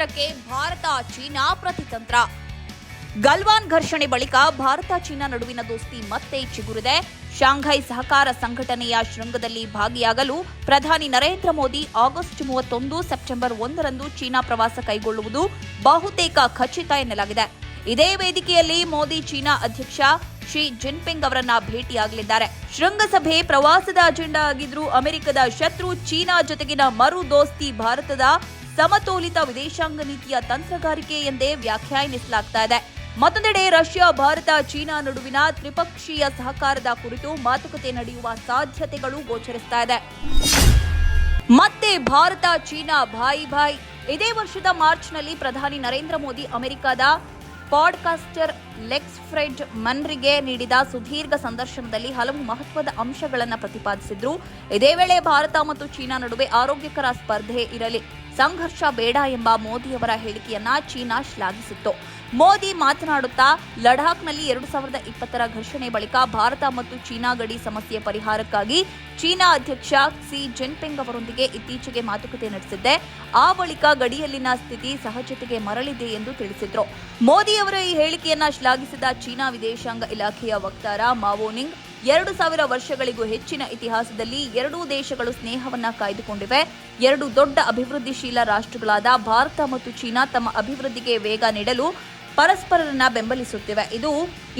ಕಾರ್ಯತಂತ್ರ ಗಲ್ವಾನ್ ಘರ್ಷಣೆ ಬಳಿಕ ಭಾರತ, ಚೀನಾ ನಡುವಿನ ದೋಸ್ತಿ ಮತ್ತೆ ಚಿಗುರಿದೆ. ಶಾಂಘೈ ಸಹಕಾರ ಸಂಘಟನೆಯ ಶೃಂಗದಲ್ಲಿ ಭಾಗಿಯಾಗಲು ಪ್ರಧಾನಿ ನರೇಂದ್ರ ಮೋದಿ ಆಗಸ್ಟ್ ಮೂವತ್ತೊಂದು ಸೆಪ್ಟೆಂಬರ್ ಒಂದರಂದು ಚೀನಾ ಪ್ರವಾಸ ಕೈಗೊಳ್ಳುವುದು ಬಹುತೇಕ ಖಚಿತ ಎನ್ನಲಾಗಿದೆ. ಇದೇ ವೇದಿಕೆಯಲ್ಲಿ ಮೋದಿ ಚೀನಾ ಅಧ್ಯಕ್ಷ ಶಿ ಜಿನ್ಪಿಂಗ್ ಅವರನ್ನ ಭೇಟಿಯಾಗಲಿದ್ದಾರೆ. ಶೃಂಗಸಭೆ ಪ್ರವಾಸದ ಅಜೆಂಡಾ ಆಗಿದ್ರು ಅಮೆರಿಕದ ಶತ್ರು ಚೀನಾ ಜೊತೆಗಿನ ಮರು ದೋಸ್ತಿ ಭಾರತದ ಸಮತೋಲಿತ ವಿದೇಶಾಂಗ ನೀತಿಯ ತಂತ್ರಗಾರಿಕೆ ಎಂದೇ ವ್ಯಾಖ್ಯಾನಿಸಲಾಗ್ತಾ ಇದೆ. ಮತ್ತೊಂದೆಡೆ ರಷ್ಯಾ, ಭಾರತ, ಚೀನಾ ನಡುವಿನ ತ್ರಿಪಕ್ಷೀಯ ಸಹಕಾರದ ಕುರಿತು ಮಾತುಕತೆ ನಡೆಯುವ ಸಾಧ್ಯತೆಗಳು ಗೋಚರಿಸ್ತಾ ಇದೆ. ಮತ್ತೆ ಭಾರತ, ಚೀನಾ ಭಾಯಿ ಭಾಯ್ ಇದೇ ವರ್ಷದ ಮಾರ್ಚ್ನಲ್ಲಿ ಪ್ರಧಾನಿ ನರೇಂದ್ರ ಮೋದಿ ಅಮೆರಿಕದ ಪಾಡ್ಕಾಸ್ಟರ್ ಲೆಕ್ಸ್ ಫ್ರೆಡ್ ಮನ್ರಿಗೆ ನೀಡಿದ ಸುದೀರ್ಘ ಸಂದರ್ಶನದಲ್ಲಿ ಹಲವು ಮಹತ್ವದ ಅಂಶಗಳನ್ನು ಪ್ರತಿಪಾದಿಸಿದ್ರು. ಇದೇ ವೇಳೆ ಭಾರತ ಮತ್ತು ಚೀನಾ ನಡುವೆ ಆರೋಗ್ಯಕರ ಸ್ಪರ್ಧೆ ಇರಲಿ. ಸಂಘರ್ಷ ಬೇಡ ಎಂಬ ಮೋದಿಯವರ ಹೇಳಿಕೆಯನ್ನ ಚೀನಾ ಶ್ಲಾಘಿಸಿತ್ತು. ಮೋದಿ ಮಾತನಾಡುತ್ತಾ, ಲಡಾಖ್ನಲ್ಲಿ ಎರಡು ಸಾವಿರದ ಇಪ್ಪತ್ತರ ಘರ್ಷಣೆ ಬಳಿಕ ಭಾರತ ಮತ್ತು ಚೀನಾ ಗಡಿ ಸಮಸ್ಯೆ ಪರಿಹಾರಕ್ಕಾಗಿ ಚೀನಾ ಅಧ್ಯಕ್ಷ ಕ್ಸಿ ಜಿನ್ಪಿಂಗ್ ಅವರೊಂದಿಗೆ ಇತ್ತೀಚೆಗೆ ಮಾತುಕತೆ ನಡೆಸಿದ್ದೆ. ಆ ಬಳಿಕ ಗಡಿಯಲ್ಲಿನ ಸ್ಥಿತಿ ಸಹಜತೆಗೆ ಮರಳಿದೆ ಎಂದು ತಿಳಿಸಿದ್ರು. ಮೋದಿಯವರ ಈ ಹೇಳಿಕೆಯನ್ನ ಶ್ಲಾಘಿಸಿದ ಚೀನಾ ವಿದೇಶಾಂಗ ಇಲಾಖೆಯ ವಕ್ತಾರ ಮಾವೋನಿಂಗ್ ಎರಡು ಸಾವಿರ ವರ್ಷಗಳಿಗೂ ಹೆಚ್ಚಿನ ಇತಿಹಾಸದಲ್ಲಿ ಎರಡೂ ದೇಶಗಳು ಸ್ನೇಹವನ್ನ ಕಾಯ್ದುಕೊಂಡಿವೆ. ಎರಡು ದೊಡ್ಡ ಅಭಿವೃದ್ಧಿಶೀಲ ರಾಷ್ಟ್ರಗಳಾದ ಭಾರತ ಮತ್ತು ಚೀನಾ ತಮ್ಮ ಅಭಿವೃದ್ಧಿಗೆ ವೇಗ ನೀಡಲು ಪರಸ್ಪರರನ್ನ ಬೆಂಬಲಿಸುತ್ತಿವೆ. ಇದು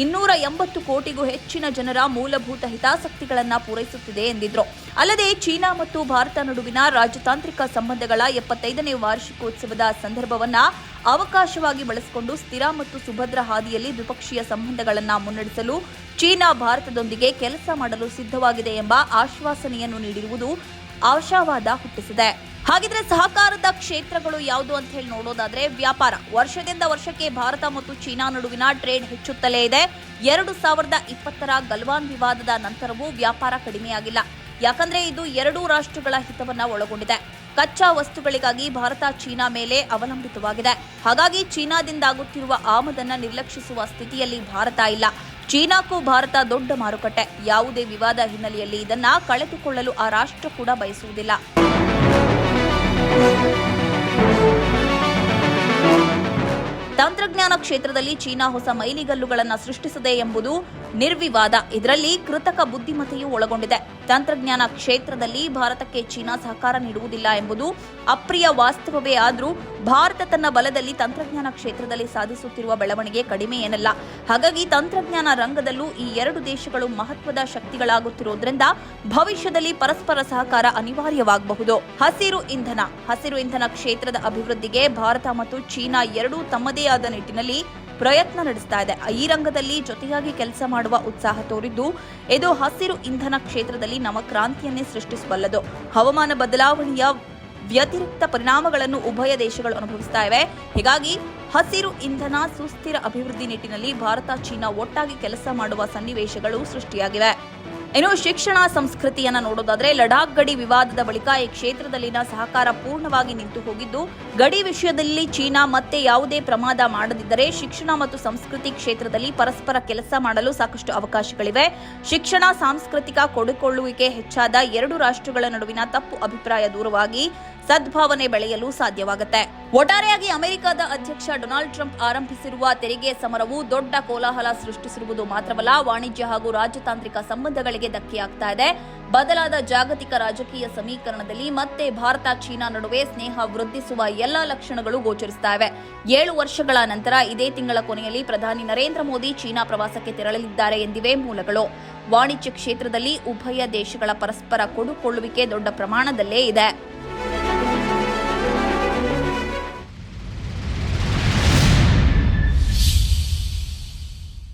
ಇನ್ನೂರ ಎಂಬತ್ತು ಕೋಟಿಗೂ ಹೆಚ್ಚಿನ ಜನರ ಮೂಲಭೂತ ಹಿತಾಸಕ್ತಿಗಳನ್ನ ಪೂರೈಸುತ್ತಿದೆ ಎಂದಿದ್ರು. ಅಲ್ಲದೆ ಚೀನಾ ಮತ್ತು ಭಾರತ ನಡುವಿನ ರಾಜತಾಂತ್ರಿಕ ಸಂಬಂಧಗಳ ಎಪ್ಪತ್ತೈದನೇ ವಾರ್ಷಿಕೋತ್ಸವದ ಸಂದರ್ಭವನ್ನ ಅವಕಾಶವಾಗಿ ಬಳಸಿಕೊಂಡು ಸ್ಥಿರ ಮತ್ತು ಸುಭದ್ರ ಹಾದಿಯಲ್ಲಿ ದ್ವಿಪಕ್ಷೀಯ ಸಂಬಂಧಗಳನ್ನು ಮುನ್ನಡೆಸಲು ಚೀನಾ ಭಾರತದೊಂದಿಗೆ ಕೆಲಸ ಮಾಡಲು ಸಿದ್ಧವಾಗಿದೆ ಎಂಬ ಆಶ್ವಾಸನೆಯನ್ನು ನೀಡಿರುವುದು ಆಶಾವಾದ ಹುಟ್ಟಿಸಿದೆ. ಹಾಗಿದ್ರೆ ಸಹಕಾರದ ಕ್ಷೇತ್ರಗಳು ಯಾವುದು ಅಂತ ಹೇಳಿ ನೋಡೋದಾದ್ರೆ ವ್ಯಾಪಾರ. ವರ್ಷದಿಂದ ವರ್ಷಕ್ಕೆ ಭಾರತ ಮತ್ತು ಚೀನಾ ನಡುವಿನ ಟ್ರೇಡ್ ಹೆಚ್ಚುತ್ತಲೇ ಇದೆ. ಎರಡು ಸಾವಿರದ ಇಪ್ಪತ್ತರ ಗಲ್ವಾನ್ ವಿವಾದದ ನಂತರವೂ ವ್ಯಾಪಾರ ಕಡಿಮೆಯಾಗಿಲ್ಲ. ಯಾಕಂದ್ರೆ ಇದು ಎರಡೂ ರಾಷ್ಟ್ರಗಳ ಹಿತವನ್ನ ಒಳಗೊಂಡಿದೆ. ಕಚ್ಚಾ ವಸ್ತುಗಳಿಗಾಗಿ ಭಾರತ ಚೀನಾ ಮೇಲೆ ಅವಲಂಬಿತವಾಗಿದೆ. ಹಾಗಾಗಿ ಚೀನಾದಿಂದ ಆಗುತ್ತಿರುವ ಆಮದನ್ನ ನಿರ್ಲಕ್ಷಿಸುವ ಸ್ಥಿತಿಯಲ್ಲಿ ಭಾರತ ಇಲ್ಲ. ಚೀನಾಕ್ಕೂ ಭಾರತ ದೊಡ್ಡ ಮಾರುಕಟ್ಟೆ. ಯಾವುದೇ ವಿವಾದ ಹಿನ್ನೆಲೆಯಲ್ಲಿ ಇದನ್ನ ಕಳೆದುಕೊಳ್ಳಲು ಆ ರಾಷ್ಟ್ರ ಕೂಡ ಬಯಸುವುದಿಲ್ಲ. ತಂತ್ರಜ್ಞಾನ ಕ್ಷೇತ್ರದಲ್ಲಿ ಚೀನಾ ಹೊಸ ಮೈಲಿಗಲ್ಲುಗಳನ್ನು ಸೃಷ್ಟಿಸಿದೆ ಎಂಬುದು ನಿರ್ವಿವಾದ. ಇದರಲ್ಲಿ ಕೃತಕ ಬುದ್ಧಿಮತ್ತೆಯೂ ಒಳಗೊಂಡಿದೆ. ತಂತ್ರಜ್ಞಾನ ಕ್ಷೇತ್ರದಲ್ಲಿ ಭಾರತಕ್ಕೆ ಚೀನಾ ಸಹಕಾರ ನೀಡುವುದಿಲ್ಲ ಎಂಬುದು ಅಪ್ರಿಯ ವಾಸ್ತವವೇ ಆದರೂ ಭಾರತ ತನ್ನ ಬಲದಲ್ಲಿ ತಂತ್ರಜ್ಞಾನ ಕ್ಷೇತ್ರದಲ್ಲಿ ಸಾಧಿಸುತ್ತಿರುವ ಬೆಳವಣಿಗೆ ಕಡಿಮೆ ಏನಲ್ಲ. ಹಾಗಾಗಿ ತಂತ್ರಜ್ಞಾನ ರಂಗದಲ್ಲೂ ಈ ಎರಡು ದೇಶಗಳು ಮಹತ್ವದ ಶಕ್ತಿಗಳಾಗುತ್ತಿರುವುದರಿಂದ ಭವಿಷ್ಯದಲ್ಲಿ ಪರಸ್ಪರ ಸಹಕಾರ ಅನಿವಾರ್ಯವಾಗಬಹುದು. ಹಸಿರು ಇಂಧನ ಹಸಿರು ಇಂಧನ ಕ್ಷೇತ್ರದ ಅಭಿವೃದ್ಧಿಗೆ ಭಾರತ ಮತ್ತು ಚೀನಾ ಎರಡೂ ತಮ್ಮದೇ ಆದ ನಿಟ್ಟಿನಲ್ಲಿ ಪ್ರಯತ್ನ ನಡೆಸ್ತಾ ಇದೆ. ಈ ರಂಗದಲ್ಲಿ ಜೊತೆಯಾಗಿ ಕೆಲಸ ಮಾಡುವ ಉತ್ಸಾಹ ತೋರಿದ್ದು, ಇದು ಹಸಿರು ಇಂಧನ ಕ್ಷೇತ್ರದಲ್ಲಿ ನವಕ್ರಾಂತಿಯನ್ನೇ ಸೃಷ್ಟಿಸಬಲ್ಲದು ಹವಾಮಾನ ಬದಲಾವಣೆಯ ವ್ಯತಿರಿಕ್ತ ಪರಿಣಾಮಗಳನ್ನು ಉಭಯ ದೇಶಗಳು ಅನುಭವಿಸ್ತಾ ಇವೆ. ಹೀಗಾಗಿ ಹಸಿರು ಇಂಧನ, ಸುಸ್ಥಿರ ಅಭಿವೃದ್ಧಿ ನಿಟ್ಟಿನಲ್ಲಿ ಭಾರತ, ಚೀನಾ ಒಟ್ಟಾಗಿ ಕೆಲಸ ಮಾಡುವ ಸನ್ನಿವೇಶಗಳು ಸೃಷ್ಟಿಯಾಗಿವೆ. ಇನ್ನು ಶಿಕ್ಷಣ ಸಂಸ್ಕೃತಿಯನ್ನ ನೋಡೋದಾದ್ರೆ ಲಡಾಖ್ ಗಡಿ ವಿವಾದದ ಬಳಿಕ ಈ ಕ್ಷೇತ್ರದಲ್ಲಿನ ಸಹಕಾರ ಪೂರ್ಣವಾಗಿ ನಿಂತು ಹೋಗಿದ್ದು, ಗಡಿ ವಿಷಯದಲ್ಲಿ ಚೀನಾ ಮತ್ತೆ ಯಾವುದೇ ಪ್ರಮಾದ ಮಾಡದಿದ್ದರೆ ಶಿಕ್ಷಣ ಮತ್ತು ಸಂಸ್ಕೃತಿ ಕ್ಷೇತ್ರದಲ್ಲಿ ಪರಸ್ಪರ ಕೆಲಸ ಮಾಡಲು ಸಾಕಷ್ಟು ಅವಕಾಶಗಳಿವೆ. ಶಿಕ್ಷಣ, ಸಾಂಸ್ಕೃತಿಕ ಕೊಡುಕೊಳ್ಳುವಿಕೆ ಹೆಚ್ಚಾದ ಎರಡು ರಾಷ್ಟ್ರಗಳ ನಡುವಿನ ತಪ್ಪು ಅಭಿಪ್ರಾಯ ದೂರವಾಗಿ ಸದ್ಭಾವನೆ ಬೆಳೆಯಲು ಸಾಧ್ಯವಾಗುತ್ತೆ. ಒಟ್ಟಾರೆಯಾಗಿ ಅಮೆರಿಕದ ಅಧ್ಯಕ್ಷ ಡೊನಾಲ್ಡ್ ಟ್ರಂಪ್ ಆರಂಭಿಸಿರುವ ತೆರಿಗೆ ಸಮರವು ದೊಡ್ಡ ಕೋಲಾಹಲ ಸೃಷ್ಟಿಸಿರುವುದು ಮಾತ್ರವಲ್ಲ, ವಾಣಿಜ್ಯ ಹಾಗೂ ರಾಜತಾಂತ್ರಿಕ ಸಂಬಂಧಗಳಿಗೆ ಧಕ್ಕೆಯಾಗ್ತಾ ಇದೆ. ಬದಲಾದ ಜಾಗತಿಕ ರಾಜಕೀಯ ಸಮೀಕರಣದಲ್ಲಿ ಮತ್ತೆ ಭಾರತ, ಚೀನಾ ನಡುವೆ ಸ್ನೇಹ ವೃದ್ಧಿಸುವ ಎಲ್ಲಾ ಲಕ್ಷಣಗಳು ಗೋಚರಿಸ್ತಾ ಇವೆ. ಏಳು ವರ್ಷಗಳ ನಂತರ ಇದೇ ತಿಂಗಳ ಕೊನೆಯಲ್ಲಿ ಪ್ರಧಾನಿ ನರೇಂದ್ರ ಮೋದಿ ಚೀನಾ ಪ್ರವಾಸಕ್ಕೆ ತೆರಳಲಿದ್ದಾರೆ ಎಂದಿವೆ ಮೂಲಗಳು. ವಾಣಿಜ್ಯ ಕ್ಷೇತ್ರದಲ್ಲಿ ಉಭಯ ದೇಶಗಳ ಪರಸ್ಪರ ಕೊಡುಕೊಳ್ಳುವಿಕೆ ದೊಡ್ಡ ಪ್ರಮಾಣದಲ್ಲೇ ಇದೆ.